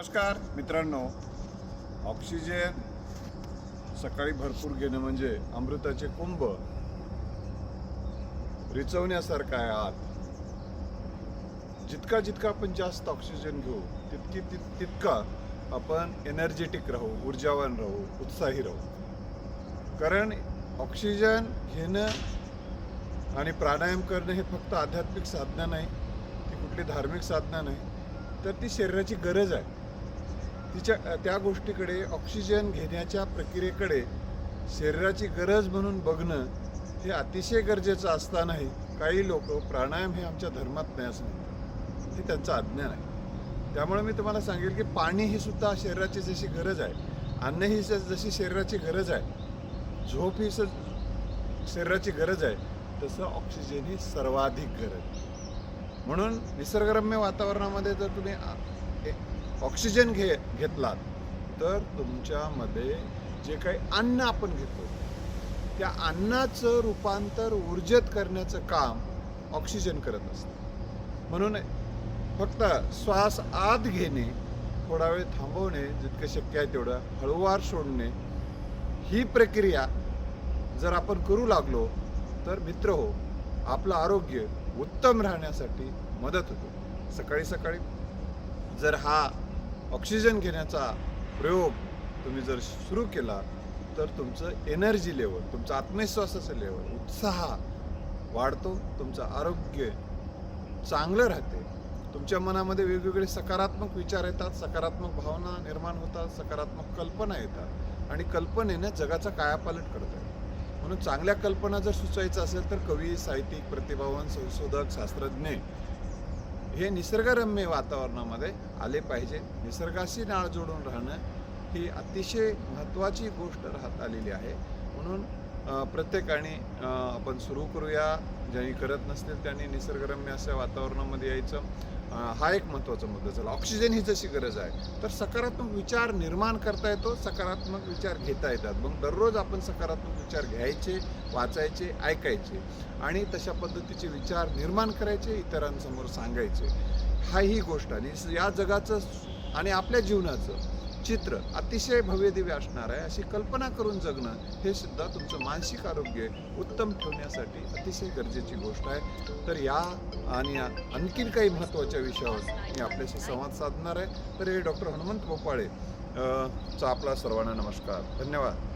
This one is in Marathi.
नमस्कार मित्रांनो. ऑक्सिजन सकाळी भरपूर घेणं म्हणजे अमृताचे कुंभ रिचवण्यासारखं आहे आत. जितका जितका आपण जास्त ऑक्सिजन घेऊ तितकी तित तितका आपण एनर्जेटिक राहू ऊर्जावान राहू उत्साही राहू. कारण ऑक्सिजन घेणं आणि प्राणायाम करणं हे फक्त आध्यात्मिक साधना नाही ती कुठली धार्मिक साधना नाही तर ती शरीराची गरज आहे. तिच्या त्या गोष्टीकडे ऑक्सिजन घेण्याच्या प्रक्रियेकडे शरीराची गरज म्हणून बघणं हे अतिशय गरजेचं असतानाही काही लोक प्राणायाम हे आमच्या धर्मात नाही असं म्हणतात हे त्यांचं अज्ञान आहे. त्यामुळे मी तुम्हाला सांगेल की पाणी ही सुद्धा शरीराची जशी गरज आहे अन्न ही ज- जशी शरीराची गरज आहे झोप ही स शरीराची गरज आहे तसं ऑक्सिजन ही सर्वाधिक गरज म्हणून निसर्गरम्य वातावरणामध्ये जर तुम्ही ऑक्सिजन घे घेतलात तर तुमच्यामध्ये जे काही अन्न आपण घेतो त्या अन्नाचं रूपांतर ऊर्जेत करण्याचं काम ऑक्सिजन करत असतं. म्हणून फक्त श्वास आत घेणे थोडा वेळ थांबवणे जितकं शक्य आहे तेवढं हळूवार सोडणे ही प्रक्रिया जर आपण करू लागलो तर मित्र हो आपलं आरोग्य उत्तम राहण्यासाठी मदत होते. सकाळी सकाळी जर हा ऑक्सिजन घेण्याचा प्रयोग तुम्ही जर सुरू केला तर तुमचं एनर्जी लेवल तुमचं आत्मविश्वासाचं लेवल उत्साह वाढतो तुमचं आरोग्य चांगलं राहते. तुमच्या मनामध्ये वेगवेगळे सकारात्मक विचार येतात सकारात्मक भावना निर्माण होतात सकारात्मक कल्पना येतात आणि कल्पनेनं जगाचा कायापालट करतात. म्हणून चांगल्या कल्पना जर सुचवायचं असेल तर कवी साहित्यिक प्रतिभावान संशोधक शास्त्रज्ञ हे निसर्गरम्य वातावरणामध्ये आले पाहिजे. निसर्गाशी नाळ जोडून राहणं ही अतिशय महत्त्वाची गोष्ट राहत आलेली आहे. म्हणून प्रत्येकाने आपण सुरू करूया. ज्यांनी करत नसतील त्यांनी निसर्गरम्य अशा वातावरणामध्ये यायचं. हा एक महत्त्वाचा मुद्दा झाला. ऑक्सिजन ही जशी गरज आहे तर सकारात्मक विचार निर्माण करता येतो सकारात्मक विचार घेता येतात. मग दररोज आपण सकारात्मक विचार घ्यायचे वाचायचे ऐकायचे आणि तशा पद्धतीचे विचार निर्माण करायचे इतरांसमोर सांगायचे. हा ही गोष्ट आणि या जगाचं आणि आपल्या जीवनाचं चित्र अतिशय भव्यदिव्य असणार आहे. अशी कल्पना करून जगणं हे सुद्धा तुमचं मानसिक आरोग्य उत्तम ठेवण्यासाठी अतिशय गरजेची गोष्ट आहे. तर या आणि आणखीन काही महत्त्वाच्या विषयावर मी आपल्याशी संवाद साधणार आहे. तर हे डॉक्टर हनुमंत गोपाळे चा आपला सर्वांना नमस्कार. धन्यवाद.